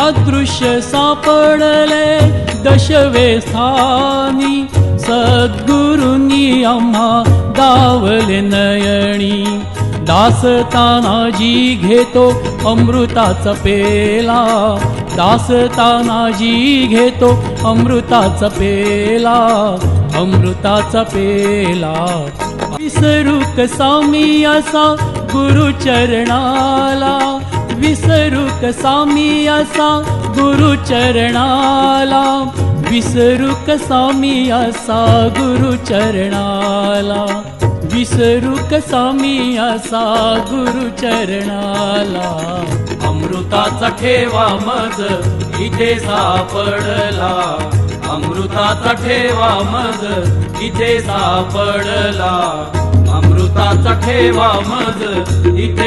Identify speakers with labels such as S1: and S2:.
S1: अदृश्य सापडले दशवे स्थानी. सद्गुरुनी आम्हा दावले नयणी दासतानाजी घेतो अमृताचा पेला. दासतानाजी घेतो अमृताचा पेला. अमृताचा पेला. विसरू कसा मी असा गुरुचरणाला. विसरू कसा मी असा गुरुचरणाला विसरू कसा मी असा गुरुचरणाला विसरू कसा मी असा गुरुचरणाला अमृताचा ठेवा मज इथे सापडला. अमृताचा ठेवा मज इथे सापडला. अमृताचा ठेवा मज इथे